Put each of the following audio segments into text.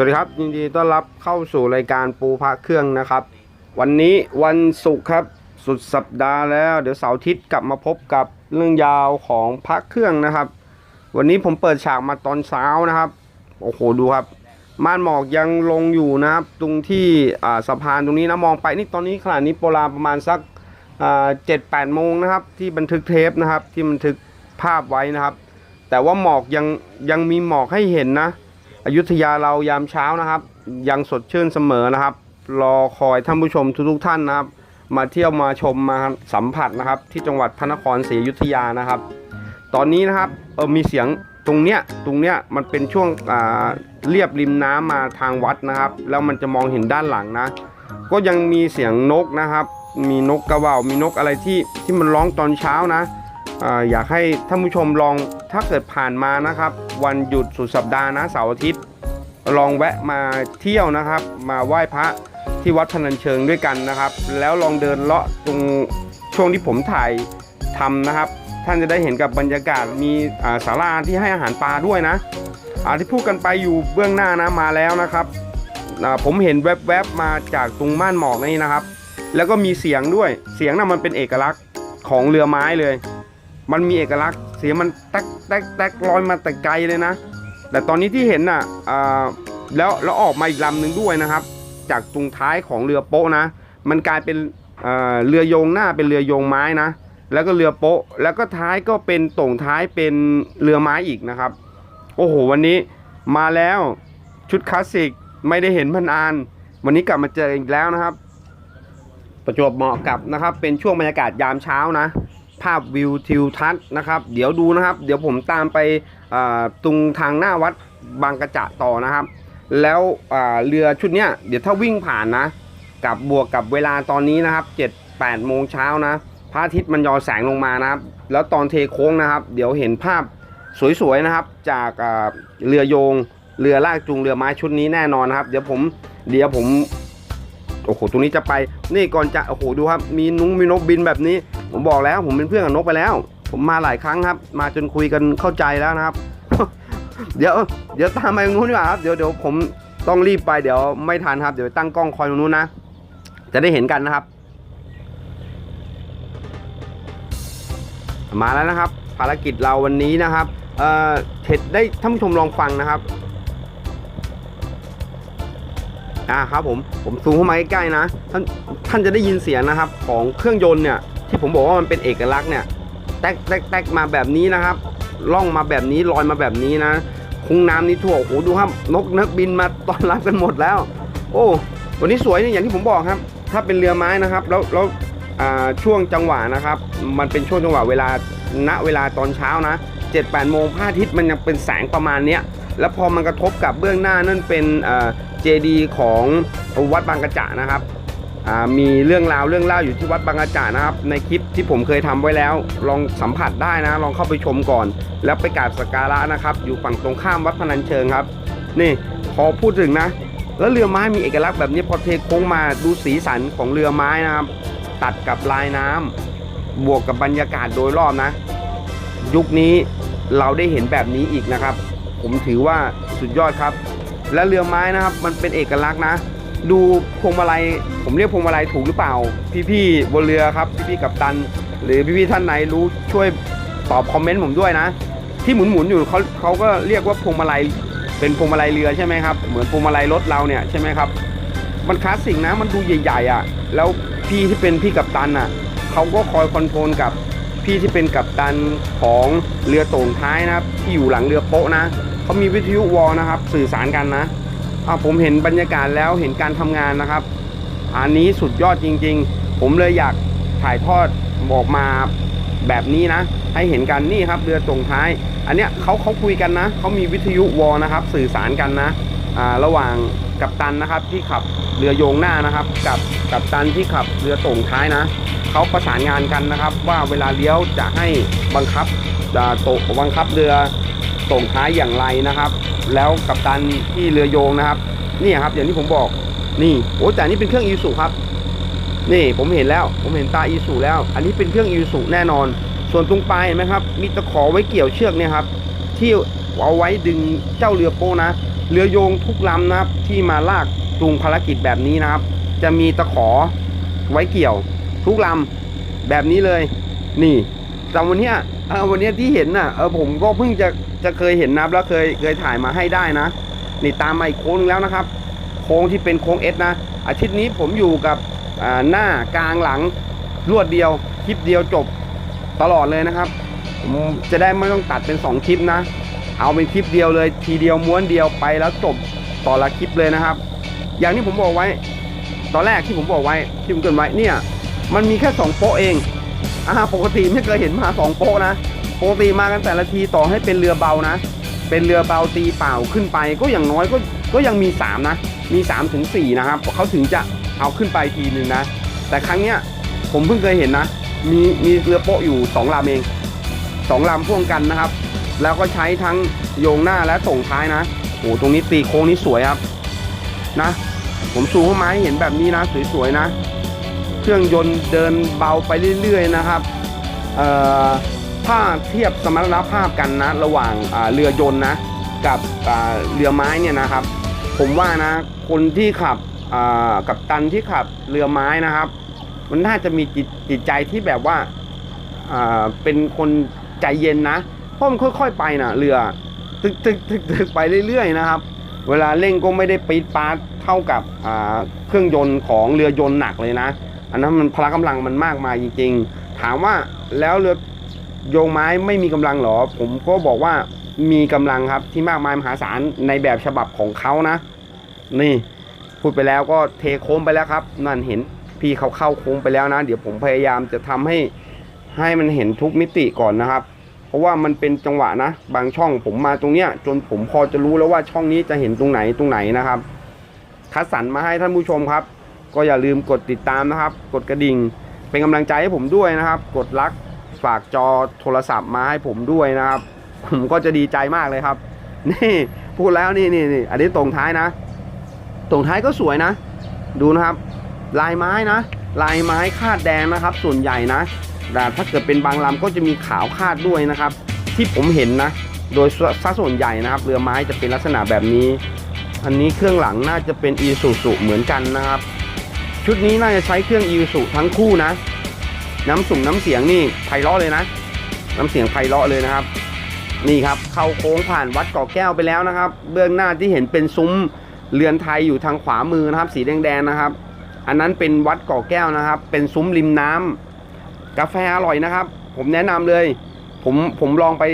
สวัสดีครับยินดีต้อนรับเข้าสู่รายการปูพระเครื่องนะครับ วันนี้วันศุกร์ครับสุดสัปดาห์แล้ว เดี๋ยวเสาร์อาทิตย์กลับมาพบกับเรื่องยาวของพระเครื่องนะครับ วันนี้ผมเปิดฉากมาตอนเช้านะครับโอ้โหดูครับ ม่านหมอกยังลงอยู่นะครับ ตรงที่สะพานตรงนี้นะมองไปนี่ตอนนี้ขณะนี้โปรลาประมาณสักเจ็ดแปดโมงนะครับ ที่บันทึกเทปนะครับที่บันทึกภาพไว้นะครับ แต่ว่าหมอกยังยังมีหมอกให้เห็นนะ อยุธยาเรายามเช้านะครับ ยังสดชื่นเสมอนะครับ รอคอยท่านผู้ชมทุกๆท่านนะครับ มาเที่ยวมาชมมาสัมผัสนะครับ ที่จังหวัดพระนครศรีอยุธยานะครับ ตอนนี้นะครับเออมีเสียงตรงเนี้ยตรงเนี้ยมันเป็นช่วงอ่าเรียบริมน้ำมาทางวัดนะครับ แล้วมันจะมองเห็นด้านหลังนะ ก็ยังมีเสียงนกนะครับ มีนกกระว่ามีนกอะไรที่ที่มันร้องตอนเช้านะ อยากให้ท่านผู้ชมลองถ้าเกิดผ่านมานะครับ วันหยุดสุดสัปดาห์นะเสาร์อาทิตย์ ลองแวะมาเที่ยวนะครับ มาไหว้พระที่วัดพนัญเชิงด้วยกันนะครับ แล้วลองเดินเลาะตรงช่วงที่ผมถ่ายทำนะครับ ท่านจะได้เห็นกับบรรยากาศมีอ่าศาลาที่ให้อาหารปลาด้วยนะอาที่พูดกันไปอยู่เบื้องหน้านะมาแล้วนะครับผมเห็นแวบๆมาจากตรงม่านหมอกนี่นะครับ แล้วก็มีเสียงด้วยเสียงน่ะมันเป็นเอกลักษณ์ของเรือไม้เลย มันมีเอกลักษณ์ เสียงมันแตกแตกแตกลอยมาแต่ไกลเลยนะ แต่ตอนนี้ที่เห็นน่ะแล้วแล้วออกมาอีกลำหนึ่งด้วยนะครับ จากตรงท้ายของเรือโป๊ะนะ มันกลายเป็นเรือโยงหน้าเป็นเรือโยงไม้นะ แล้วก็เรือโป๊ะ แล้วก็ท้ายก็เป็นตรงท้ายเป็นเรือไม้อีกนะครับ โอ้โห วันนี้มาแล้วชุดคลาสสิกไม่ได้เห็นพันอาน วันนี้กลับมาเจออีกแล้วนะครับ ประจวบเหมาะกับนะครับ เป็นช่วงบรรยากาศยามเช้านะ ภาพวิวทิวทัศน์นะครับ เดี๋ยวดูนะครับ เดี๋ยวผมตามไปตรงทางหน้าวัดบางกระจะต่อนะครับ แล้วเรือชุดเนี้ยเดี๋ยวถ้าวิ่งผ่านนะ กับบวกกับเวลาตอนนี้นะครับ7 8โมงเช้านะพระอาทิตย์มันยอแสงลงมานะครับ แล้วตอนเทโค้งนะครับ เดี๋ยวเห็นภาพสวยๆนะครับ จากเรือโยง เรือลากจูงเรือไม้ชุดนี้แน่นอนนะครับ เดี๋ยวผมเดี๋ยวผม โอ้โหตรงนี้จะไปนี่ก่อนจะโอ้โหดูครับ มีนุ้งมีนกบินแบบนี้ ผมบอกแล้วผมเป็นเพื่อนกับนกไปแล้ว ผมมาหลายครั้งครับ มาจนคุยกันเข้าใจแล้วนะครับ เดี๋ยวเดี๋ยวตามไปตรงนู้นดีกว่าครับเดี๋ยวเดี๋ยวผมต้องรีบไปเดี๋ยวไม่ทันครับ เดี๋ยวตั้งกล้องคอยตรงนู้นนะจะได้เห็นกันนะครับ มาแล้วนะครับ ภารกิจเราวันนี้นะครับเอ่อเห็ดได้ท่านผู้ชมลองฟังนะครับ อ่าครับผมผมซูมเข้ามาใกล้ๆนะท่านท่านจะได้ยินเสียงนะครับ ของเครื่องยนต์เนี่ยที่ผมบอกว่ามันเป็นเอกลักษณ์เนี่ยแตกแตกแตกมาแบบนี้นะครับล่องมาแบบนี้ลอยมาแบบนี้นะคุ้งน้ำนี่ทั่วโอ้โหดูครับนกนักบินมาตอนรับกันหมดแล้ว โอ้วันนี้สวยเนี่ยอย่างที่ผมบอกครับ ถ้าเป็นเรือไม้นะครับ แล้วแล้วช่วงจังหวะนะครับ มันเป็นช่วงจังหวะเวลาณเวลาตอนเช้านะ7 8โมงพระอาทิตย์มันยังเป็นแสงประมาณเนี้ยแล้วพอมันกระทบกับเบื้องหน้านั่นเป็น เจดีของวัดบางกระจะนะครับมีเรื่องราวเรื่องเล่าอยู่ที่วัดบางกระจานะครับ ในคลิปที่ผมเคยทำไว้แล้ว ลองสัมผัสได้นะ ลองเข้าไปชมก่อน แล้วไปกราบสักการะนะครับ อยู่ฝั่งตรงข้ามวัดพนัญเชิงครับ นี่พอพูดถึงนะ แล้วเรือไม้มีเอกลักษณ์แบบนี้พอเทโค้งมาดูสีสันของเรือไม้นะครับ ตัดกับลายน้ำบวกกับบรรยากาศโดยรอบนะ ยุคนี้เราได้เห็นแบบนี้อีกนะครับ ผมถือว่าสุดยอดครับ และเรือไม้นะครับ มันเป็นเอกลักษณ์นะ ดูพวงมาลัย ผมเรียกพวงมาลัยถูกหรือเปล่า พี่ๆบนเรือครับ พี่ๆกับตัน หรือพี่ๆท่านไหนรู้ช่วยตอบคอมเมนต์ผมด้วยนะ ที่หมุนๆอยู่เขาเขาก็เรียกว่าพวงมาลัยเป็นพวงมาลัยเรือใช่ไหมครับ เหมือนพวงมาลัยรถเราเนี่ยใช่ไหมครับ มันคลาสสิกนะ มันดูใหญ่ๆอะ แล้วพี่ที่เป็นพี่กัปตันอะเขาก็คอยคอนโทรลกับพี่ที่เป็นกัปตันของเรือโต่งท้ายนะครับที่อยู่หลังเรือโป๊ะนะ เขามีวิทยุวอลนะครับ สื่อสารกันนะอ่าผมเห็นบรรยากาศแล้วเห็นการทำงานนะครับ อันนี้สุดยอดจริง ๆ ผมเลยอยากถ่ายทอดบอกมาแบบนี้นะ ให้เห็นกันนี่ครับเรือตรงท้าย อันเนี้ยเขาเขาคุยกันนะเขามีวิทยุวอลนะครับ สื่อสารกันนะอ่าระหว่างกัปตันนะครับที่ขับเรือโยงหน้านะครับ กับกัปตันที่ขับเรือตรงท้ายนะเขาประสานงานกันนะครับ ว่าเวลาเลี้ยวจะให้บังคับอ่าโตบังคับเรือ ส่งท้ายอย่างไรนะครับ แล้วกัปตันที่เรือโยงนะครับนี่ครับ อย่างที่ผมบอกนี่โอ้แต่นี่เป็นเครื่องอีสุครับ นี่ผมเห็นแล้ว ผมเห็นตาอีสุแล้ว อันนี้เป็นเครื่องอีสุแน่นอน ส่วนตรงปลายเห็นไหมครับ มีตะขอไว้เกี่ยวเชือกเนี่ยครับ ที่เอาไว้ดึงเจ้าเรือโป้นะ เรือโยงทุกลำนะครับ ที่มาลากจูงภารกิจแบบนี้นะครับ จะมีตะขอไว้เกี่ยว ทุกลำแบบนี้เลย นี่แต่วันนี้เออวันนี้ที่เห็นน่ะเออผมก็เพิ่งจะ จะเคยเห็นนะครับแล้วเคยเคยถ่ายมาให้ได้นะ นี่ตามมาอีกโค้งนึงแล้วนะครับ โค้งที่เป็นโค้งเอสนะ อาทิตย์นี้ผมอยู่กับหน้ากลางหลังรวดเดียวคลิปเดียวจบตลอดเลยนะครับจะได้ไม่ต้องตัดเป็น 2 คลิปนะ เอาเป็นคลิปเดียวเลย ทีเดียวม้วนเดียวไปแล้วจบต่อละคลิปเลยนะครับ อย่างที่ผมบอกไว้ ตอนแรกที่ผมบอกไว้ที่ผมเกินไว้เนี่ย มันมีแค่ 2 โป๊ะเองอ่าปกติไม่เคยเห็นมา 2 โป๊ะนะ ปกติมากันแต่ละทีต่อให้เป็นเรือเบานะ เป็นเรือเบาตีเปล่าขึ้นไป ก็อย่างน้อยก็ก็ยังมี 3 นะ มี3ถึง4นะครับเขาถึงจะเอาขึ้นไปทีนึงนะ แต่ครั้งเนี้ยผมเพิ่งเคยเห็นนะ มีมีเรือโป๊ะอยู่2ลำเองสองลำพ่วงกันนะครับ แล้วก็ใช้ทั้งโยงหน้าและส่งท้ายนะโอ้ตรงนี้ตีโค้งนี้สวยครับนะ ผมซูมเข้ามาให้เห็นแบบนี้นะ สวยๆนะ เครื่องยนต์เดินเบาไปเรื่อยๆนะครับ เอ่อ ถ้าเทียบสมรรถภาพกันนะ ระหว่างเรือยนต์นะ กับเรือไม้เนี่ยนะครับ ผมว่านะ คนที่ขับกับตันที่ขับเรือไม้นะครับ มันน่าจะมีจิตจิตใจที่แบบว่าเป็นคนใจเย็นนะเพราะมันค่อย ๆ ไปนะเรือตึกตึกตึกตึกไปเรื่อยๆนะครับ เวลาเร่งก็ไม่ได้ปีดปาดเท่ากับเครื่องยนต์ของเรือยนต์หนักเลยนะ อันนั้นมันพละกำลังมันมากมายจริง ๆ ถามว่าแล้วเรือ โยงไม้ไม่มีกำลังหรอ ผมก็บอกว่ามีกำลังครับที่มากมายมหาศาลในแบบฉบับของเขานะ นี่ พูดไปแล้วก็เทโค้งไปแล้วครับ นั่นเห็นพี่เขาเข้าโค้งไปแล้วนะ เดี๋ยวผมพยายามจะทำให้ให้มันเห็นทุกมิติก่อนนะครับ เพราะว่ามันเป็นจังหวะนะ บางช่องผมมาตรงเนี้ย จนผมพอจะรู้แล้วว่าช่องนี้จะเห็นตรงไหนตรงไหนนะครับคัดสรรมาให้ท่านผู้ชมครับ ก็อย่าลืมกดติดตามนะครับ กดกระดิ่ง เป็นกำลังใจให้ผมด้วยนะครับ กดลัก ฝากจอโทรศัพท์มาให้ผมด้วยนะครับ ผมก็จะดีใจมากเลยครับ นี่พูดแล้วนี่นี่นี่อันนี้ตรงท้ายนะ ตรงท้ายก็สวยนะ ดูนะครับ ลายไม้นะ ลายไม้คาดแดงนะครับ ส่วนใหญ่นะแต่ถ้าเกิดเป็นบางลำก็จะมีขาวคาดด้วยนะครับ ที่ผมเห็นนะ โดยซะส่วนใหญ่นะครับ เรือไม้จะเป็นลักษณะแบบนี้ อันนี้เครื่องหลังน่าจะเป็นอีซูซุเหมือนกันนะครับ ชุดนี้น่าจะใช้เครื่องอีซูทั้งคู่นะ น้ำสุ่มน้ำเสียงนี่ไพเราะเลยนะ น้ำเสียงไพเราะเลยนะครับ นี่ครับเข้าโค้งผ่านวัดเกาะแก้วไปแล้วนะครับ เบื้องหน้าที่เห็นเป็นซุ้มเรือนไทยอยู่ทางขวามือนะครับ สีแดงๆนะครับ อันนั้นเป็นวัดเกาะแก้วนะครับ เป็นซุ้มริมน้ำกาแฟอร่อยนะครับ ผมแนะนำเลย ผมผมลองไป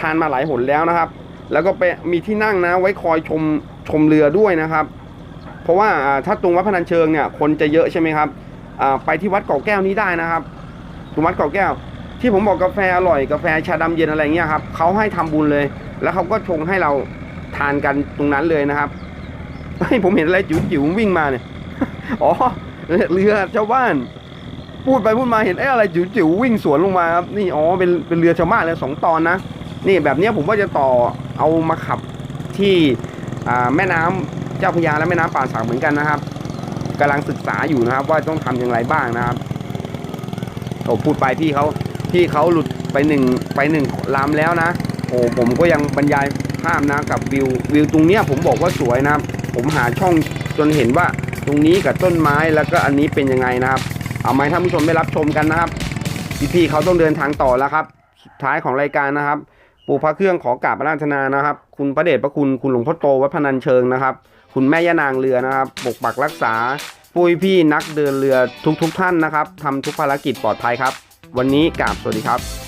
ทานมาหลายหนแล้วนะครับ แล้วก็ไปมีที่นั่งนะ ไว้คอยชมชมเรือด้วยนะครับ เพราะว่าถ้าตรงวัดพนัญเชิงเนี่ยคนจะเยอะใช่ไหมครับไปที่วัดเกาะแก้วนี้ได้นะครับ ตรงวัดเกาะแก้ว ที่ผมบอกกาแฟอร่อยกาแฟชาดำเย็นอะไรเงี้ยครับเขาให้ทำบุญเลย แล้วเขาก็ชงให้เราทานกันตรงนั้นเลยนะครับให้ผมเห็นอะไรจิ๋วจิ๋วๆวิ่งมาเนี่ยอ๋อเรือชาวบ้าน พูดไปพูดมาเห็นเอ๊ะอะไรจิ๋วจิ๋วๆวิ่งสวนลงมาครับนี่อ๋อเป็นเป็นเรือชาวบ้านเลยสองตอนนะนี่แบบนี้ผมว่าจะต่อเอามาขับที่แม่น้ำเจ้าพระยาและแม่น้ำป่าสักเหมือนกันนะครับกำลังศึกษาอยู่นะครับ ว่าต้องทำอย่างไรบ้างนะครับ โอ้พูดไปพี่เขาพี่เขาหลุดไปหนึ่งไปหนึ่งลำแล้วนะโอ้ผมก็ยังบรรยายภาพนะกับวิววิวตรงเนี้ยผมบอกว่าสวยนะผมหาช่องจนเห็นว่าตรงนี้กับต้นไม้แล้วก็อันนี้เป็นยังไงนะครับ เอาไหมาให้ท่านผู้ชมได้รับชมกันนะครับพี่ๆเขาต้องเดินทางต่อแล้วครับ สุดท้ายของรายการนะครับ ปู่พระเครื่องขอกราบราธนานะครับ คุณพระเดชพระคุณคุณหลวงพ่อโตวัดพนัญเชิงนะครับ คุณแม่ย่านางเรือนะครับปกปักรักษา ปุ้ยพี่นักเดินเรือทุกๆทท่านนะครับทำทุกภารกิจปลอดภัยครับ วันนี้กราบสวัสดีครับ